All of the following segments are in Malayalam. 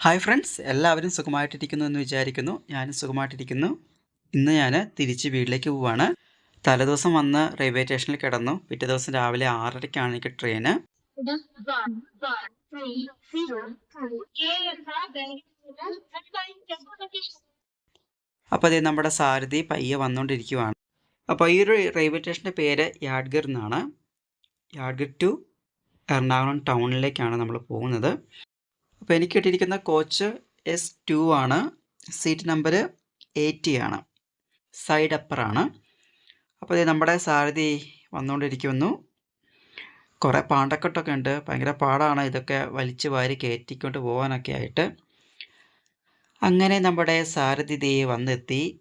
ഹായ് ഫ്രണ്ട്സ് എല്ലാവരും സുഖമായിട്ടിരിക്കുന്നു എന്ന് വിചാരിക്കുന്നു. ഞാനും സുഖമായിട്ടിരിക്കുന്നു. ഇന്ന് ഞാൻ തിരിച്ച് വീട്ടിലേക്ക് പോവാണ്. തലേദിവസം വന്ന് റെയിൽവേ സ്റ്റേഷനിൽ കിടന്നു. പിറ്റേ ദിവസം രാവിലെ ആറരയ്ക്കാണ് എനിക്ക് ട്രെയിന് അപ്പോൾ അതേ നമ്മുടെ സാരഥി പയ്യെ വന്നുകൊണ്ടിരിക്കുവാണ് അപ്പോൾ ഈ ഒരു റെയിൽവേ സ്റ്റേഷന്റെ പേര് യാഡ്ഗർ എന്നാണ് യാഡ്ഗർ ടു എറണാകുളം ടൗണിലേക്കാണ് നമ്മൾ പോകുന്നത്. അപ്പോൾ എനിക്ക് കിട്ടിയിരിക്കുന്ന കോച്ച് എസ് ടു ആണ്. സീറ്റ് നമ്പർ എയ്റ്റി ആണ്. സൈഡ് അപ്പറാണ് അപ്പോൾ ഇത് നമ്മുടെ സാരഥി വന്നുകൊണ്ടിരിക്കുന്നു. കുറേ പാണ്ടക്കെട്ടൊക്കെ ഉണ്ട്. ഭയങ്കര പാടാണ് ഇതൊക്കെ വലിച്ചു വാരി കയറ്റിക്കൊണ്ട് പോകാനൊക്കെ ആയിട്ട്. അങ്ങനെ നമ്മുടെ സാരഥി ദേ വന്നെത്തി.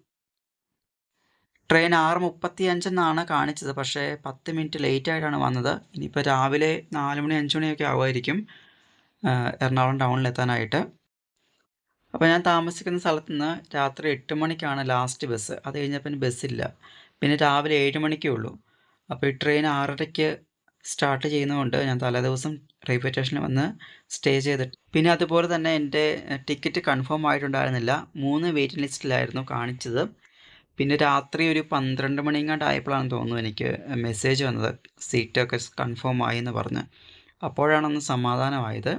ട്രെയിൻ ആറ് മുപ്പത്തി അഞ്ചെന്നാണ് കാണിച്ചത്. പക്ഷേ പത്ത് മിനിറ്റ് ലേറ്റ് ആയിട്ടാണ് വന്നത്. ഇനിയിപ്പോൾ രാവിലെ നാല് മണി അഞ്ച് മണിയൊക്കെ ആവുമായിരിക്കും. എറണാകുളം ടൗണിലെത്താനായിട്ട്. അപ്പോൾ ഞാൻ താമസിക്കുന്ന സ്ഥലത്ത് നിന്ന് രാത്രി എട്ട് മണിക്കാണ് ലാസ്റ്റ് ബസ് അത് കഴിഞ്ഞാൽ പിന്നെ ബസ്സില്ല പിന്നെ രാവിലെ ഏഴ് മണിക്കേ ഉള്ളൂ. അപ്പോൾ ഈ ട്രെയിൻ ആറരയ്ക്ക് സ്റ്റാർട്ട് ചെയ്യുന്നതുകൊണ്ട് ഞാൻ തലേദിവസം റെയിൽവേ സ്റ്റേഷനിൽ വന്ന് സ്റ്റേ ചെയ്തിട്ട് പിന്നെ അതുപോലെ തന്നെ എന്റെ ടിക്കറ്റ് കൺഫേം ആയിട്ടുണ്ടായിരുന്നില്ല. മൂന്ന് വെയിറ്റിംഗ് ലിസ്റ്റിലായിരുന്നു കാണിച്ചത്. പിന്നെ രാത്രി ഒരു പന്ത്രണ്ട് മണിങ്ങാണ്ട് ആയപ്പോഴാണ് തോന്നുന്നു എനിക്ക് മെസ്സേജ് വന്നത്. സീറ്റൊക്കെ കൺഫേം ആയി എന്ന് പറഞ്ഞ്. അപ്പോഴാണൊന്ന് സമാധാനമായത്.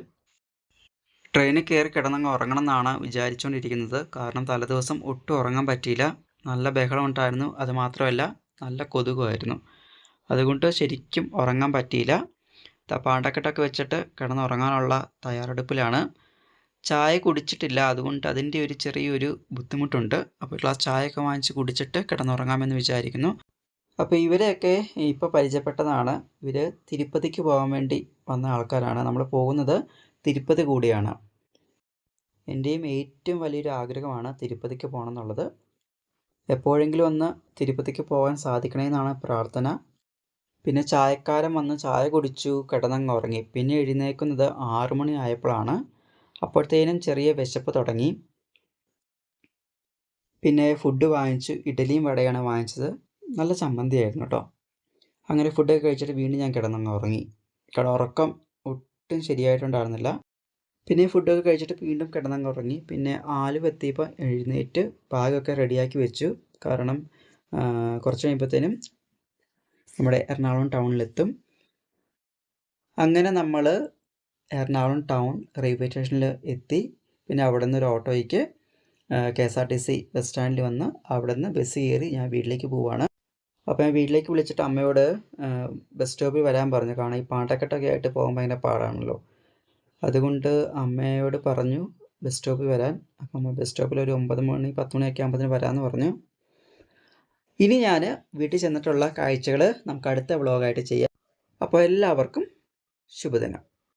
ട്രെയിനിൽ കയറി കിടന്നങ്ങ് ഉറങ്ങണം എന്നാണ് വിചാരിച്ചുകൊണ്ടിരിക്കുന്നത്. കാരണം തലേദിവസം ഒട്ടും ഉറങ്ങാൻ പറ്റിയില്ല. നല്ല ബഹളം ഉണ്ടായിരുന്നു. അതുമാത്രമല്ല നല്ല കൊതുകുമായിരുന്നു. അതുകൊണ്ട് ശരിക്കും ഉറങ്ങാൻ പറ്റിയില്ല. പാണ്ടക്കെട്ടൊക്കെ വെച്ചിട്ട് കിടന്നുറങ്ങാനുള്ള തയ്യാറെടുപ്പിലാണ്. ചായ കുടിച്ചിട്ടില്ല. അതുകൊണ്ട് അതിന്റെ ഒരു ചെറിയൊരു ബുദ്ധിമുട്ടുണ്ട്. അപ്പോൾ ഗ്ലാസ് ചായയൊക്കെ വാങ്ങിച്ച് കുടിച്ചിട്ട് കിടന്നുറങ്ങാമെന്ന് വിചാരിക്കുന്നു. അപ്പോൾ ഇവരെയൊക്കെ ഇപ്പോൾ പരിചയപ്പെട്ടതാണ്. ഇവർ തിരുപ്പതിക്ക് പോകാൻ വേണ്ടി വന്ന ആൾക്കാരാണ്. നമ്മൾ പോകുന്നത് തിരുപ്പതി കൂടിയാണ്. എന്റെയും ഏറ്റവും വലിയൊരു ആഗ്രഹമാണ് തിരുപ്പതിക്ക് പോകണം എന്നുള്ളത് എപ്പോഴെങ്കിലും ഒന്ന് തിരുപ്പതിക്ക് പോകാൻ സാധിക്കണമെന്നാണ് പ്രാർത്ഥന. പിന്നെ ചായക്കാരൻ വന്ന് ചായ കുടിച്ചു കിടന്നങ്ങ് ഉറങ്ങി. പിന്നെ എഴുന്നേക്കുന്നത് ആറു മണി ആയപ്പോഴാണ്. അപ്പോഴത്തേനും ചെറിയ വിശപ്പ് തുടങ്ങി. പിന്നെ ഫുഡ് വാങ്ങിച്ചു ഇഡലിയും വടയാണ് വാങ്ങിച്ചത്. നല്ല ചമ്മന്തിയായിരുന്നു കേട്ടോ. അങ്ങനെ ഫുഡൊക്കെ കഴിച്ചിട്ട് വീണ്ടും ഞാൻ കിടന്നങ്ങ് ഉറങ്ങി. കാരണം ഉറക്കം ഒട്ടും ശരിയായിട്ടുണ്ടായിരുന്നില്ല. പിന്നെ ഫുഡൊക്കെ കഴിച്ചിട്ട് വീണ്ടും കിടന്നങ്ങ് ഉറങ്ങി. പിന്നെ ആലുവ എത്തിയപ്പോൾ എഴുന്നേറ്റ് ബാഗൊക്കെ റെഡിയാക്കി വെച്ചു. കാരണം കുറച്ച് കഴിയുമ്പോഴത്തേനും നമ്മുടെ എറണാകുളം ടൗണിലെത്തും. അങ്ങനെ നമ്മൾ എറണാകുളം ടൗൺ റെയിൽവേ സ്റ്റേഷനിൽ എത്തി. പിന്നെ അവിടെ നിന്ന് ഒരു ഓട്ടോയ്ക്ക് K S R T C bus സ്റ്റാൻഡിൽ വന്ന് അവിടെ നിന്ന് ബസ് കയറി ഞാൻ വീട്ടിലേക്ക് പോവാണ്. അപ്പോൾ ഞാൻ വീട്ടിലേക്ക് വിളിച്ചിട്ട് അമ്മയോട് ബസ് സ്റ്റോപ്പിൽ വരാൻ പറഞ്ഞു. കാരണം ഈ പാട്ടക്കെട്ടൊക്കെ ആയിട്ട് പോകാൻ ഭയങ്കര പാടാണല്ലോ. അതുകൊണ്ട് അമ്മയോട് പറഞ്ഞു ബസ് സ്റ്റോപ്പിൽ വരാൻ. അപ്പം അമ്മ ബസ് സ്റ്റോപ്പിൽ ഒരു ഒമ്പത് മണി പത്ത് മണിയൊക്കെ ആകുമ്പോഴത്തേന് വരാമെന്ന് പറഞ്ഞു. ഇനി ഞാൻ വീട്ടിൽ ചെന്നിട്ടുള്ള കാഴ്ചകൾ നമുക്ക് അടുത്ത വ്ളോഗായിട്ട് ചെയ്യാം. അപ്പോൾ എല്ലാവർക്കും ശുഭദിനം.